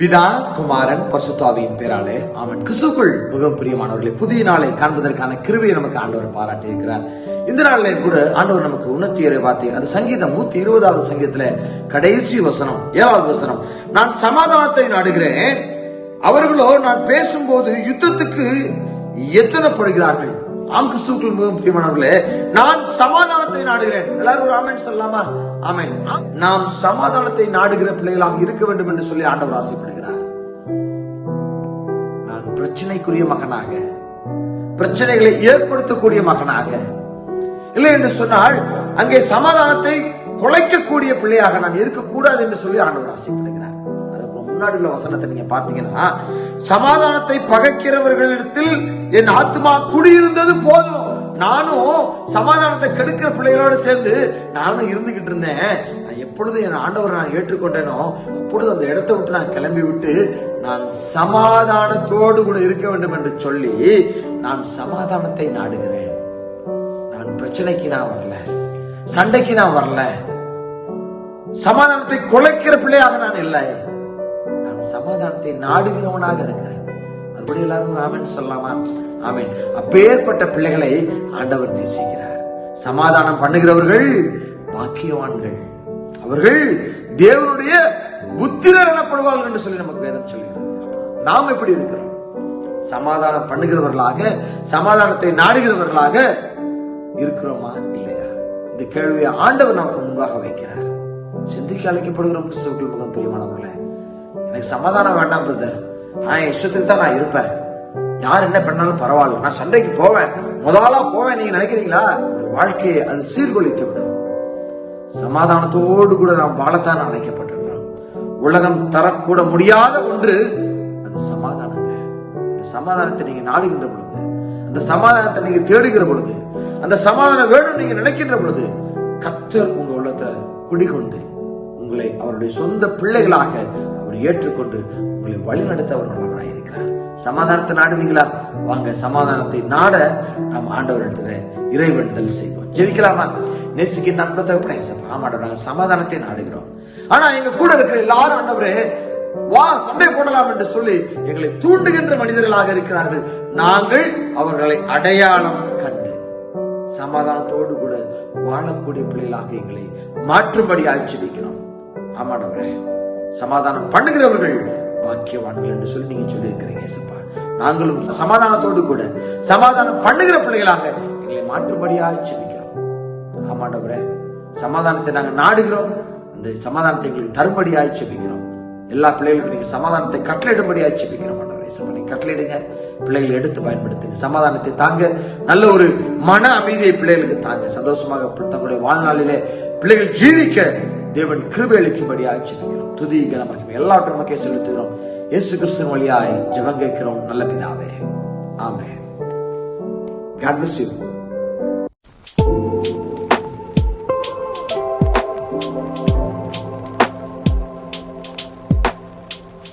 பிதா குமாரன் பசுத்தாவியின் பேராலே அவன் கிசுக்குள் மிகவும் பிரியமானவர்களை புதிய நாளை காண்பதற்கான கிருவியை நமக்கு ஆண்டவர் பாராட்டி இருக்கிறார். இந்த நாளிலே கூட ஆண்டவர் நமக்கு உணர்த்தி வார்த்தை அது சங்கீதம் நூத்தி இருபதாவது சங்கீதத்துல கடைசி வசனம் ஏழாவது வசனம். நான் சமாதானத்தை நாடுகிறேன். அவர்களோ நான் பேசும்போது யுத்தத்துக்கு எத்தனைப்படுகிறார்கள்? ஆம் மிகவும் பிரியமானவர்களே நான் சமாதானத்தை நாடுகிறேன். எல்லாரும் ஒரு ஆமென் சொல்லலாமா? ஆமென். நாம் சமாதானத்தை நாடுகிற பிள்ளைகளாக இருக்க வேண்டும் என்று சொல்லி ஆண்டவர் ஆசைப்படுகிறார். நான் பிரச்சனைக்குரிய மகனாக பிரச்சனைகளை ஏற்படுத்தக்கூடிய மகனாக இல்லை என்று சொன்னால் அங்கே சமாதானத்தை குலைக்கக்கூடிய பிள்ளையாக நான் இருக்கக்கூடாது என்று சொல்லி ஆண்டவர் ஆசைப்படுகிறார். முன்னாடி உள்ள வசனத்தை நீங்க பார்த்தீங்கன்னா சமாதானத்தை பகைக்கிறவர்களிடத்தில் என் ஆத்மா குடியிருந்தது போதும். நானும் சமாதானத்தை கெடுக்கிற பிள்ளைகளோடு சேர்ந்து நானும் இருந்துகிட்டு இருந்தேன். நான் எப்பொழுது என் ஆண்டவரை நான் ஏற்றுக்கொண்டேனோ அப்பொழுது அந்த இடத்தை விட்டு நான் கிளம்பி விட்டு நான் சமாதானத்தோடு கூட இருக்க வேண்டும் என்று சொல்லி நான் சமாதானத்தை நாடுகிறேன். நான் பிரச்சனைக்கு நான் வரல. சண்டைக்கு நான் வரல. சமாதானத்தை குலைக்கிற பிள்ளையாக நான் இல்லை. சமாதானத்தை நாடுகிறவனாக இருக்கிறேன். மறுபடியும் எல்லாரும் ஆமென் சொல்லலாமா? ஆமேன். அப்பேற்பட்ட பிள்ளைகளை ஆண்டவர் நேசிக்கிறார். சமாதானம் பண்ணுகிறவர்கள் பாக்கியவான்கள். அவர்கள் தேவனுடைய புத்திரர் எனப்படுவார்கள் என்று சொல்லி நமக்கு வேதம் சொல்கிறது. நாம் எப்படி இருக்கிறோம்? சமாதானம் பண்ணுகிறவர்களாக சமாதானத்தை நாடுகிறவர்களாக இருக்கிறோமா இல்லையா? இந்த கேள்வியை ஆண்டவர் நமக்கு முன்பாக வைக்கிறார். சிந்திக்க அழைக்கப்படுகிறோம் கிறிஸ்துவுக்குள் மிகவும் பிரியமானவர்களே. எனக்கு சமாதானம் வேண்டாம் பிரதர் நான் என் இஷ்டத்துக்கு தான் நான் இருப்பேன். யார் என்ன பண்ணாலும் பரவாயில்ல. நான் சண்டைக்கு போவேன். முதலா போவேன் நீங்க நினைக்கிறீங்களா? வாழ்க்கையை அது சீர்குலைத்து விடும். சமாதானத்தோடு கூட நாம் வாழத்தான் அழைக்கப்பட்டிருக்கிறோம். உலகம் தரக்கூட முடியாத ஒன்று அது சமாதானங்க அந்த சமாதானத்தை நீங்க நாடுகின்ற பொழுது அந்த சமாதானத்தை நீங்க தேடுகிற பொழுது அந்த சமாதானம் வேணும் நீங்க நினைக்கின்ற பொழுது கத்தர் உங்க உள்ளத்தை குடிகொண்டு உங்களை அவருடைய சொந்த பிள்ளைகளாக அவர் ஏற்றுக்கொண்டு உங்களை வழிநடத்த அவர் இருக்கிறார் சமாதானத்தை நாடுவீங்களா? வாங்க சமாதானத்தை நாட நாம் ஆண்டவர் இடத்துல இறைவன் செய்வோம். ஜெயிக்கலாமா நெசுக்கு நண்ப தகப்பனே ஆமாடா நாங்கள் சமாதானத்தை நாடுகிறோம். ஆனா எங்க கூட இருக்கிற எல்லாரும் ஆண்டவரே வா சண்டை போடலாம் என்று சொல்லி எங்களை தூண்டுகின்ற மனிதர்களாக இருக்கிறார்கள். நாங்கள் அவர்களை அடையாளம் கண்டு சமாதானத்தோடு கூட வாழக்கூடிய பிள்ளைகளாக எங்களை மாற்றும்படி ஆட்சி வைக்கிறோம் ஆமாடவரே சமாதானம் பண்ணுகிறவர்கள் பாக்கியவான்கள் என்று சொல்லி நீங்க சொல்லியிருக்கிறீங்க ஏசப்பா நாங்களும் சமாதானத்தோடு கூட சமாதானம் பண்ணுகிற பிள்ளைகளாக எங்களை மாற்றுபடியாக ஆட்சி வைக்கிறோம் ஆமாண்டவரே சமாதானத்தை நாங்கள் நாடுகிறோம். அந்த சமாதானத்தை எங்களுக்கு தரும்படி ஆட்சி எல்லா பிள்ளைகளுக்கும் நீங்க சமாதானத்தை கட்டளையிடும்படியாக ஆட்சி வைக்கிறோம் ஆண்டவரே கட்டளையிடுங்க. பிள்ளைகளை எடுத்து பயன்படுத்துங்க. சமாதானத்தை தாங்க நல்ல ஒரு மன அமைதியை பிள்ளைகளுக்கு தாங்க. சந்தோஷமாக தங்களுடைய வாழ்நாளிலே பிள்ளைகள் ஜீவிக்க தேவன் கிருபை அளிக்கும்படி ஆட்சி வைக்கிறோம் துதி கனமாக எல்லாவற்றும் நமக்கே செலுத்துகிறோம். இயேசு கிறிஸ்துவின் வழியாய் ஜெபம் கேட்கிறோம். நல்ல பிதாவே. ஆமே God bless you.